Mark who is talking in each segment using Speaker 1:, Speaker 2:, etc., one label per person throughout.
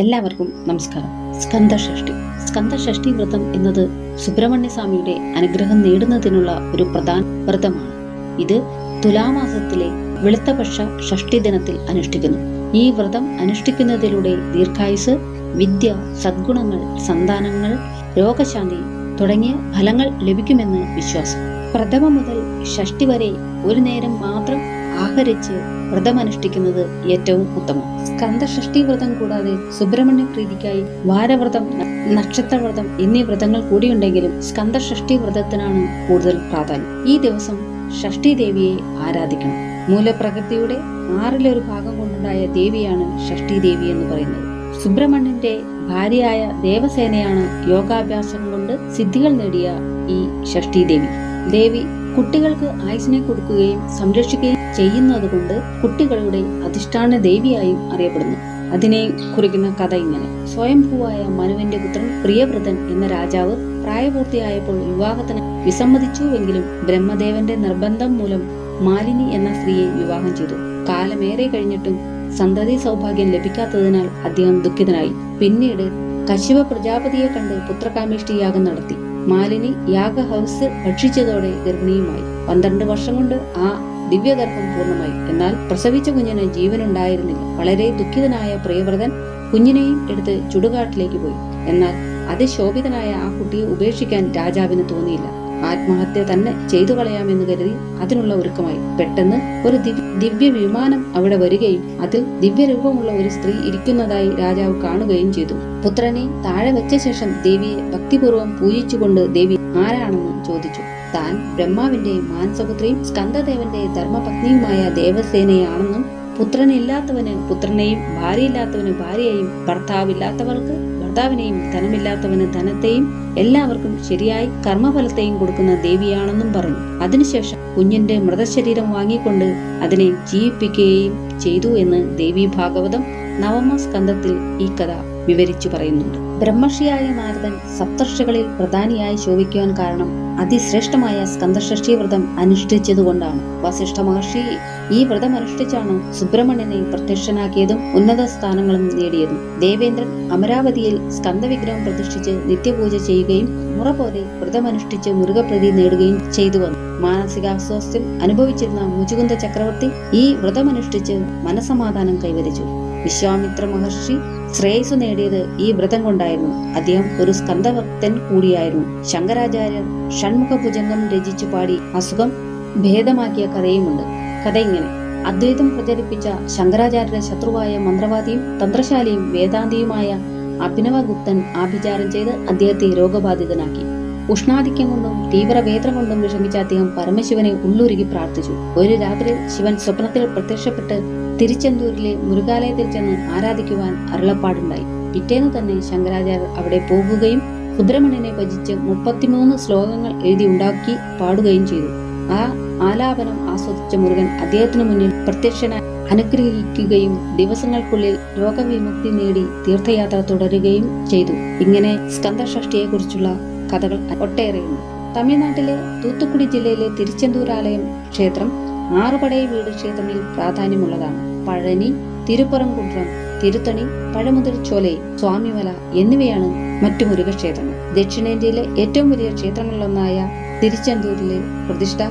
Speaker 1: എല്ലാവർക്കും നമസ്കാരം. സ്കന്ധഷഷ്ടി സ്കന്ദഷഷ്ടി വ്രതം എന്നത് സുബ്രഹ്മണ്യ സ്വാമിയുടെ അനുഗ്രഹം നേടുന്നതിനുള്ള ഒരു പ്രധാന വ്രതമാണ്. ഇത് തുലാമാസത്തിലെ വെളുത്തപക്ഷ ഷഷ്ടി ദിനത്തിൽ അനുഷ്ഠിക്കുന്നു. ഈ വ്രതം അനുഷ്ഠിക്കുന്നതിലൂടെ ദീർഘായുസ് വിദ്യ സദ്ഗുണങ്ങൾ സന്താനങ്ങൾ രോഗശാന്തി തുടങ്ങിയ ഫലങ്ങൾ ലഭിക്കുമെന്ന് വിശ്വാസം. പ്രഥമ മുതൽ ഷഷ്ടി വരെ ഒരു നേരം മാത്രം ആഹരിച്ച് വ്രതമനുഷ്ഠിക്കുന്നത് ഏറ്റവും ഉത്തമം. സ്കന്ധഷ്ടി വ്രതം കൂടാതെ സുബ്രഹ്മണ്യ പ്രീതിക്കായി വാരവ്രതം നക്ഷത്ര നക്ഷത്രവ്രതം എന്നീ വ്രതങ്ങൾ കൂടിയുണ്ടെങ്കിലും സ്കന്ധഷ്ടി വ്രതത്തിനാണ് കൂടുതൽ പ്രാധാന്യം. ഈ ദിവസം ഷഷ്ടി ദേവിയെ ആരാധിക്കണം. മൂലപ്രകൃതിയുടെ ആറിലൊരു ഭാഗം കൊണ്ടുണ്ടായ ദേവിയാണ് ഷഷ്ടി ദേവി എന്ന് പറയുന്നത്. സുബ്രഹ്മണ്യന്റെ ഭാര്യയായ ദേവസേനയാണ് യോഗാഭ്യാസം കൊണ്ട് സിദ്ധികൾ നേടിയ ഈ ഷഷ്ടി ദേവി ദേവി കുട്ടികൾക്ക് ആയുസിനെ കൊടുക്കുകയും സംരക്ഷിക്കുകയും ചെയ്യുന്നതുകൊണ്ട് കുട്ടികളുടെ അധിഷ്ഠാന ദേവിയായും അറിയപ്പെടുന്നു. അതിനെ കുറിക്കുന്ന കഥ ഇങ്ങനെ. സ്വയംഭൂവായ മനുവിന്റെ പുത്രൻ പ്രിയവ്രതൻ എന്ന രാജാവ് പ്രായപൂർത്തിയായപ്പോൾ വിവാഹത്തിന് വിസമ്മതിച്ചുവെങ്കിലും ബ്രഹ്മദേവന്റെ നിർബന്ധം മൂലം മാലിനി എന്ന സ്ത്രീയെ വിവാഹം ചെയ്തു. കാലമേറെ കഴിഞ്ഞിട്ടും സന്തതി സൗഭാഗ്യം ലഭിക്കാത്തതിനാൽ അദ്ദേഹം ദുഃഖിതനായി. പിന്നീട് കശിവ പ്രജാപതിയെ കണ്ട് പുത്രകാമേഷ്ടി യാഗം നടത്തി. മാലിനി യാഗ ഹൗസ് ഭക്ഷിച്ചതോടെ ഗർഭിണിയുമായി. പന്ത്രണ്ട് വർഷം കൊണ്ട് ആ ദിവ്യഗർഭം പൂർണമായി. എന്നാൽ പ്രസവിച്ച കുഞ്ഞിന് ജീവനുണ്ടായിരുന്നില്ല. വളരെ ദുഃഖിതനായ പ്രിയവ്രതൻ കുഞ്ഞിനെയും എടുത്ത് ചുടുകാട്ടിലേക്ക് പോയി. എന്നാൽ അതിശോഭിതനായ ആ കുട്ടിയെ ഉപേക്ഷിക്കാൻ രാജാവിന് തോന്നിയില്ല. ആത്മഹത്യ തന്നെ ചെയ്തു കളയാമെന്ന് കരുതി അതിനുള്ള ഒരുക്കമായി. പെട്ടെന്ന് ഒരു ദിവ്യ ദിവ്യ വിമാനം അവിടെ വരികയും അതിൽ ദിവ്യരൂപമുള്ള ഒരു സ്ത്രീ ഇരിക്കുന്നതായി രാജാവ് കാണുകയും ചെയ്തു. പുത്രനെ താഴെ വെച്ച ശേഷം ദേവിയെ ഭക്തിപൂർവം പൂജിച്ചുകൊണ്ട് ദേവി ആരാണെന്ന് ചോദിച്ചു. താൻ ബ്രഹ്മാവിന്റെയും മാനസപുത്രിയും സ്കന്ദദേവന്റെ ധർമ്മപത്നിയുമായ ദേവസേനയാണെന്നും പുത്രനില്ലാത്തവന് പുത്രനെയും ഭാര്യയില്ലാത്തവന് ഭാര്യയെയും ഭർത്താവില്ലാത്തവർക്ക് ഭർത്താവിനെയും ധനമില്ലാത്തവന് ധനത്തെയും എല്ലാവർക്കും ശരിയായി കർമ്മഫലത്തെയും കൊടുക്കുന്ന ദേവിയാണെന്നും പറഞ്ഞു. അതിനുശേഷം കുഞ്ഞിന്റെ മൃതശരീരം വാങ്ങിക്കൊണ്ട് അതിനെ ജീവിപ്പിക്കുകയും ചെയ്തു എന്ന് ദേവി ഭാഗവതം നവമ സ്കന്ധത്തിൽ ഈ കഥ വിവരിച്ചു പറയുന്നുണ്ട്. ബ്രഹ്മർഷിയായ നാരദൻ സപ്തർഷികളിൽ പ്രധാനിയായി ശോഭിക്കുവാൻ കാരണം അതിശ്രേഷ്ഠമായ സ്കന്ദഷ്ഠി വ്രതം അനുഷ്ഠിച്ചതുകൊണ്ടാണ്. വസിഷ്ഠ മഹർഷി ഈ വ്രതം അനുഷ്ഠിച്ചാണ് സുബ്രഹ്മണ്യനെ പ്രത്യക്ഷനാക്കിയതും ഉന്നത സ്ഥാനങ്ങളും നേടിയതും. ദേവേന്ദ്രൻ അമരാവതിയിൽ സ്കന്ദവിഗ്രഹം പ്രതിഷ്ഠിച്ച് നിത്യപൂജ ചെയ്യുകയും മുറ പോലെ വ്രതമനുഷ്ഠിച്ച് മുരുകപ്രതി നേടുകയും ചെയ്തു വന്നു. മാനസികാസ്വാസ്ഥ്യം അനുഭവിച്ചിരുന്ന മുചുകുന്ദ ചക്രവർത്തി ഈ വ്രതമനുഷ്ഠിച്ച് മനസമാധാനം കൈവരിച്ചു. വിശ്വാമിത്ര മഹർഷി ശ്രേയസ് നേടിയത് ഈ വ്രതം കൊണ്ടായിരുന്നു. അദ്ദേഹം ഒരു സ്കന്ധഭക്തൻ കൂടിയായിരുന്നു. ശങ്കരാചാര്യർ ഷൺമുഖ ഭുജംഗം രചിച്ചു പാടി അസുഖം ഭേദമാക്കിയ കഥയുമുണ്ട്. കഥ ഇങ്ങനെ അദ്വൈതം പ്രചരിപ്പിച്ച ശങ്കരാചാര്യരുടെ ശത്രുവായ മന്ത്രവാദിയും തന്ത്രശാലിയും വേദാന്തിയുമായ അഭിനവഗുപ്തൻ ആഭിചാരം ചെയ്ത് അദ്ദേഹത്തെ രോഗബാധിതനാക്കി. ഉഷ്ണാധിക്യം കൊണ്ടും തീവ്രവേദന കൊണ്ടും വിഷമിച്ച അദ്ദേഹം പരമശിവനെ ഉള്ളുരുകി പ്രാർത്ഥിച്ചു. ഒരു രാത്രി ശിവൻ സ്വപ്നത്തിൽ പ്രത്യക്ഷപ്പെട്ട് തിരുച്ചെന്തൂരിലെ മുരുകാലയത്തിൽ ചെന്ന് ആരാധിക്കുവാൻ അരുളപ്പാടുണ്ടായി. പിറ്റേന്ന് തന്നെ ശങ്കരാചാര്യർ അവിടെ പോകുകയും സുബ്രഹ്മണ്യനെ ഭജിച്ച് മുപ്പത്തിമൂന്ന് ശ്ലോകങ്ങൾ എഴുതി ഉണ്ടാക്കി പാടുകയും ചെയ്തു. ആ ആലാപനം ആസ്വദിച്ച മുരുകൻ അദ്ദേഹത്തിനു മുന്നിൽ പ്രത്യക്ഷനായി അനുഗ്രഹിക്കുകയും ദിവസങ്ങൾക്കുള്ളിൽ രോഗവിമുക്തി നേടി തീർത്ഥയാത്ര തുടരുകയും ചെയ്തു. ഇങ്ങനെ സ്കന്ധഷ്ടിയെ കുറിച്ചുള്ള കഥകൾ ഒട്ടേറെയുണ്ട്. തമിഴ്നാട്ടിലെ തൂത്തുക്കുടി ജില്ലയിലെ തിരുച്ചെന്തൂരാലയം ക്ഷേത്രം ആറുപടയ വീട് ക്ഷേത്രങ്ങളിൽ പ്രാധാന്യമുള്ളതാണ്. പഴനി തിരുപ്പറംകുണ്ട്രം തിരുത്തണി പഴമുതിർ ചോലൈ സ്വാമിമല എന്നിവയാണ് മറ്റു മുരുകക്ഷേത്രങ്ങൾ. ദക്ഷിണേന്ത്യയിലെ ഏറ്റവും വലിയ ക്ഷേത്രങ്ങളിലൊന്നായ തിരുച്ചെന്തൂരിലെ പ്രതിഷ്ഠ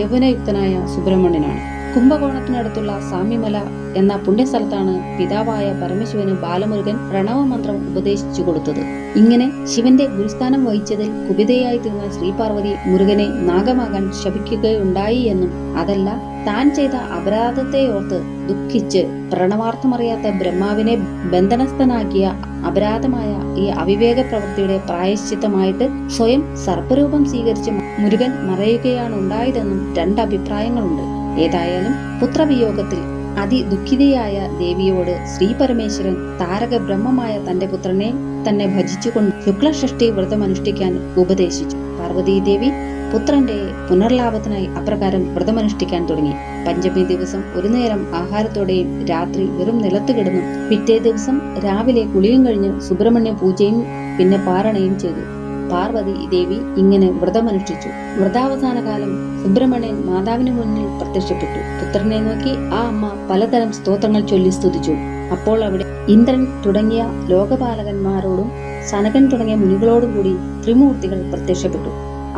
Speaker 1: യവനയുക്തനായ സുബ്രഹ്മണ്യനാണ്. കുംഭകോണത്തിനടുത്തുള്ള സാമ്യമല എന്ന പുണ്യസ്ഥലത്താണ് പിതാവായ പരമശിവന് ബാലമുരുകൻ പ്രണവമന്ത്രം ഉപദേശിച്ചു കൊടുത്തത്. ഇങ്ങനെ ശിവന്റെ ഗുരുസ്ഥാനം വഹിച്ചതിൽ കുപിതയായി തീർന്ന ശ്രീപാർവതി മുരുകനെ നാഗമാകാൻ ശപിക്കുകയുണ്ടായി എന്നും അതല്ല താൻ ചെയ്ത അപരാധത്തെ ഓർത്ത് ദുഃഖിച്ച് പ്രണവാർത്ഥമറിയാത്ത ബ്രഹ്മാവിനെ ബന്ധനസ്ഥനാക്കിയ അപരാധമായ ഈ അവിവേക പ്രവൃത്തിയുടെ പ്രായശ്ചിത്തമായിട്ട് സ്വയം സർപ്പരൂപം സ്വീകരിച്ച് മുരുകൻ മറയുകയാണ് ഉണ്ടായതെന്നും രണ്ട് അഭിപ്രായങ്ങളുണ്ട്. ഏതായാലും പുത്രവിയോഗത്തിൽ അതിദുഃഖിതയായ ദേവിയോട് ശ്രീ പരമേശ്വരൻ താരക ബ്രഹ്മമായ തന്റെ പുത്രനെ തന്നെ ഭജിച്ചുകൊണ്ട് ശുക്ലഷഷ്ടി വ്രതം അനുഷ്ഠിക്കാൻ ഉപദേശിച്ചു. പാർവതീദേവി പുത്രന്റെ പുനർലാഭത്തിനായി അപ്രകാരം വ്രതമനുഷ്ഠിക്കാൻ തുടങ്ങി. പഞ്ചമി ദിവസം ഒരു നേരം ആഹാരത്തോടെയും രാത്രി വെറും നിലത്ത് കിടന്നു പിറ്റേ ദിവസം രാവിലെ കുളിയും കഴിഞ്ഞ് സുബ്രഹ്മണ്യ പൂജയും പിന്നെ പാരണയും ചെയ്തു. പാർവതി ദേവി ഇങ്ങനെ വ്രതമനുഷ്ഠിച്ചു വ്രതാവസാന കാലം സുബ്രഹ്മണ്യൻ മാതാവിന് മുന്നിൽ പ്രത്യക്ഷപ്പെട്ടു. പുത്രനെ നോക്കി ആ അമ്മ പലതരം സ്തോത്രങ്ങൾ ചൊല്ലി സ്തുതിച്ചു. അപ്പോൾ അവിടെ ഇന്ദ്രൻ തുടങ്ങിയ ലോകപാലകന്മാരോടും സനകൻ തുടങ്ങിയ മുനികളോടും കൂടി ത്രിമൂർത്തികൾ പ്രത്യക്ഷപ്പെട്ടു.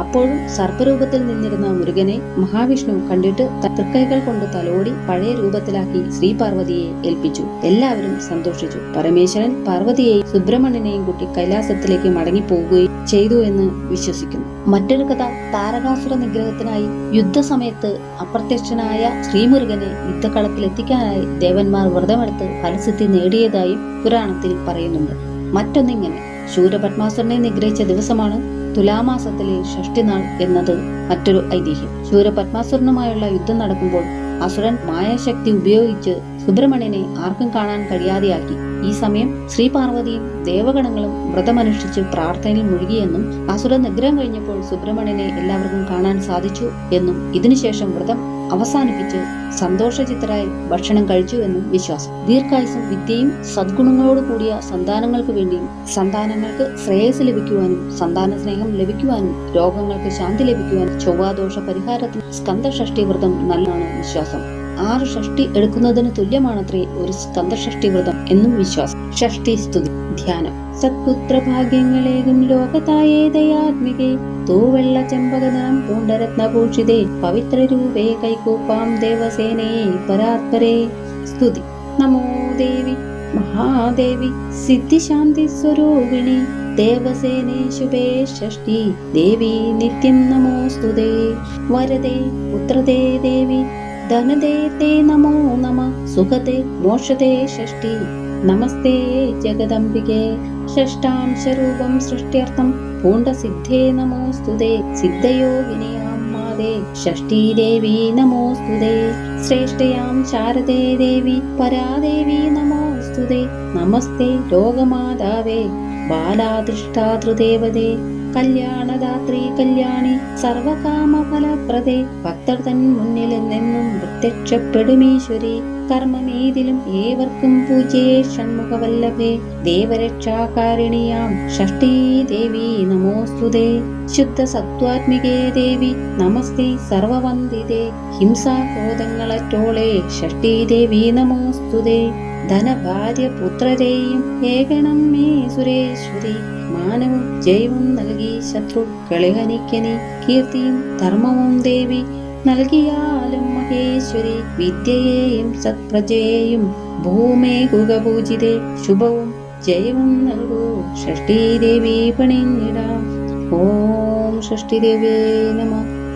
Speaker 1: അപ്പോഴും സർപ്പരൂപത്തിൽ നിന്നിരുന്ന മുരുകനെ മഹാവിഷ്ണു കണ്ടിട്ട് തൃക്കൈകൾ കൊണ്ട് തലോടി പഴയ രൂപത്തിലാക്കി ശ്രീ പാർവതിയെ ഏൽപ്പിച്ചു. എല്ലാവരും സന്തോഷിച്ചു. പരമേശ്വരൻ പാർവതിയെയും സുബ്രഹ്മണ്യനെയും കൂട്ടി കൈലാസത്തിലേക്ക് മടങ്ങിപ്പോവുകയും ചെയ്തു എന്ന് വിശ്വസിക്കുന്നു. മറ്റൊരു കഥ താരകാസുര നിഗ്രഹത്തിനായി യുദ്ധസമയത്ത് അപ്രത്യക്ഷനായ ശ്രീമുരുകനെ യുദ്ധക്കളത്തിൽ എത്തിക്കാനായി ദേവന്മാർ വ്രതമെടുത്ത് ഫലസിദ്ധി നേടിയതായും പുരാണത്തിൽ പറയുന്നുണ്ട്. മറ്റൊന്നിങ്ങനെ ശൂരപത്മാസുരനെ നിഗ്രഹിച്ച ദിവസമാണ് തുലാമാസത്തിലെ ഷഷ്ടിനാൾ എന്നത് മറ്റൊരു ഐതിഹ്യം. ശൂരപത്മാസുരനുമായുള്ള യുദ്ധം നടക്കുമ്പോൾ അസുരൻ മായാശക്തി ഉപയോഗിച്ച് സുബ്രഹ്മണ്യനെ ആർക്കും കാണാൻ കഴിയാതെയാക്കി. ഈ സമയം ശ്രീ പാർവതിയും ദേവഗണങ്ങളും വ്രതമനുഷ്ഠിച്ച് പ്രാർത്ഥനയിൽ മുഴുകിയെന്നും അസുര നിഗ്രഹം കഴിഞ്ഞപ്പോൾ സുബ്രഹ്മണ്യനെ എല്ലാവർക്കും കാണാൻ സാധിച്ചു എന്നും ഇതിനുശേഷം വ്രതം അവസാനിപ്പിച്ച് സന്തോഷചിത്തരായി ഭക്ഷണം കഴിച്ചു എന്നും വിശ്വാസം. ദീർഘായുസും വിദ്യയും സദ്ഗുണങ്ങളോട് കൂടിയ സന്താനങ്ങൾക്ക് വേണ്ടിയും സന്താനങ്ങൾക്ക് ശ്രേയസ് ലഭിക്കുവാനും സന്താന സ്നേഹം ലഭിക്കുവാനും രോഗങ്ങൾക്ക് ശാന്തി ലഭിക്കുവാനും ചൊവ്വാദോഷ പരിഹാരത്തിന് സ്കന്ധഷഷ്ടി വ്രതം നല്ലതാണ് വിശ്വാസം. ആറ് ഷഷ്ടി എടുക്കുന്നതിന് തുല്യമാണത്രേ ഒരു സ്കന്ദഷഷ്ടി വ്രതം എന്നും വിശ്വാസം. ഷഷ്ടി സ്തുതി ധ്യാനം. സത്പുത്ര ഭാഗ്യങ്ങളേകും ലോകതായേ ദയാത്മികേ. തൂവെള്ള പൂഷിതേ പൂണ്ടരത്നഭൂഷിതേ പവിത്രരൂപേ കൈകൂപ്പാം ദേവസേനേ പരാത്പരേ. സ്തുതി. നമോ ദേവി. മഹാദേവി. സിദ്ധിശാന്തി സ്വരൂപിണി. ദേവസേനേ ശുഭേ ഷഷ്ടി. ദേവി നിത്യം നമോസ്തുതേ വരദേ പുത്രദേ ദേവി. ധനദേ തേ നമോ നമ സുഖതേ മോക്ഷതേ ഷഷ്ടി നമസ്തേ ജഗദംബികേ. ഷഷ്ടാംശരൂപം സൃഷ്ട്യർത്ഥം പൂണ്ടസിദ്ധേ നമോസ്തുതേ. സിദ്ധയോഗിനിയാം മാതേ ഷഷ്ടി ദേവി നമോസ്തുതേ. ശ്രേഷ്ഠയാം ശാരദേ ദേവി. പരാദേവി നമോസ്തുതേ. നമസ്തേ ലോകമാതാവേ. ബാലാദൃഷ്ടാതൃദേവതേ കല്യാണദാത്രി കല്യാണി സർവകാമഫലപ്രദേ. ഭക്തർ തൻ മുന്നിൽ നിന്നും പ്രത്യക്ഷപ്പെടുമീശ്വരി. കർമ്മമേതിലും ഏവർക്കും പൂജയെ ഷൺമുഖവല്ലഭേ. ദേവരക്ഷാകാരിണിയാം ഷഷ്ടി ദേവി നമോസ്തുതേ. ശുദ്ധ സത്വാത്മികേ ദേവി നമസ്തേ സർവവന്ദിതേ. ഹിംസാക്രോധങ്ങളറ്റോളെ ഷഷ്ടി ദേവി നമോസ്തുതേ. ധനഭാര്യ പുത്രരെയും ഏകണം മേ സുരേശ്വരി. മാനവും ജയവും നൽകി ശത്രുക്കളെ ഹനിക്കനി കീർത്തിയും ധർമ്മവും ദേവി നൽകിയാലും മഹേശ്വരി. വിദ്യയെയും സത്പ്രജയെയും ഭൂമേകുകപൂജിതേ ശുഭവും ജയവും നൽകൂ. ഷഷ്ടി ദേവി പണിഞ്ഞിടാം. ഓം ഷഷ്ടി ദേവേ നമ.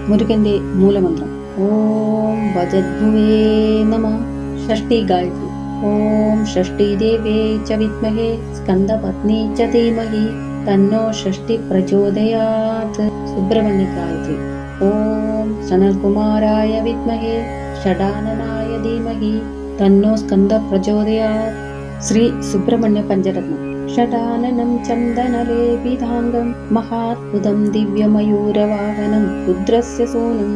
Speaker 1: മുരുകന്റെ മൂലമന്ത്രം. ഓം ഭജദ്ഭുവേ നമ. ഷഷ്ടി ഗായത്രി ഓം ഷഷ്ടി ദേവേ ച വിദ്മഹേ സ്കന്ദപത്നി ച ധീമഹി തന്നോ ഷഷ്ടി പ്രചോദയാത് സുബ്രഹ്മണ്യ ഗായത്രി ഓം സനൽകുമാരായ വിദ്മഹേ ഷഡാനനായ ധീമഹി തന്നോ സ്കന്ദ പ്രചോദയാത് ശ്രീ സുബ്രഹ്മണ്യ പഞ്ചരത്നം ഷടാനനം ചന്ദനലേപിതാംഗം മഹാത്ഭുതം ദിവ്യമയൂരവാഹനം രുദ്രസ്യ സൂനും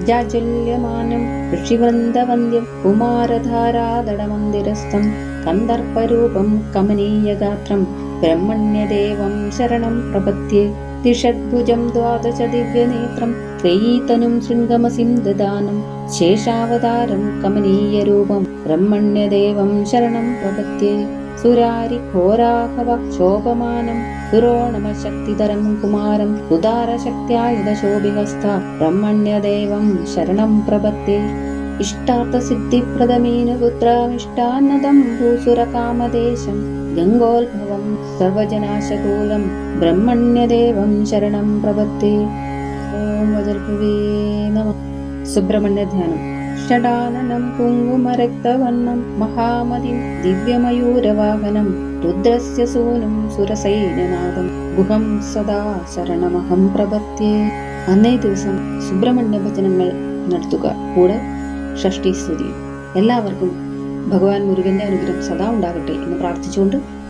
Speaker 1: ബ്രഹ്മണ്യദേവം ശരണം പ്രപത്യേ ജാജുല്യമാനം ഋഷിവൃന്ദവന്ദ്യം കുമാരധാരാദടമന്ദിരസ്ഥം കന്ദർപ്പരൂപം കമനീയഗാത്രം ബ്രഹ്മണ്യദേവം ശരണം പ്രപത്യേ ദിഷദ്ഭുജം ദ്വാദശ ദിവ്യനേത്രം ത്രയീതനും ശൃംഗമസിം ദദാനം ശേഷാവതാരം കമനീയരൂപം ബ്രഹ്മണ്യദേവം ശരണം പ്രപത്യേ സുരാരി ഘോരാഹവ ശോഭമാനം സുരോണമശക്തിതരം കുമാരം ഉദാരശക്തിയായുധശോഭിഹസ്ത ബ്രഹ്മണ്യദേവം ശരണം പ്രപത്തി. ഇഷ്ടാർത്ഥസിദ്ധിപ്രദമീനുപുത്രമിഷ്ടാന്നദം ഭൂസുരകാമദേശം ഗംഗോത്ഭവം സർവജനാശകൂലം ബ്രഹ്മണ്യദേവം ശരണം പ്രപത്തി. ഓം വജർഭുവേ നമ. സുബ്രഹ്മണ്യ ധ്യാനം. ഷടാനനം കുങ്കുമരക്തവർണം മഹാമതി ദിവ്യമയൂരവാഹനം സൂനും സുരസൈന്യനാഥം ഗുഹം സദാ ശരണമഹം പ്രപത്യേ അന്നേ ദിവസം സുബ്രഹ്മണ്യ ഭജനങ്ങൾ നടത്തുക। കൂടെ ഷഷ്ടി സ്തുതി। എല്ലാവർക്കും ഭഗവാൻ മുരുകന്റെ അനുഗ്രഹം സദാ ഉണ്ടാകട്ടെ എന്ന് പ്രാർത്ഥിച്ചുകൊണ്ട്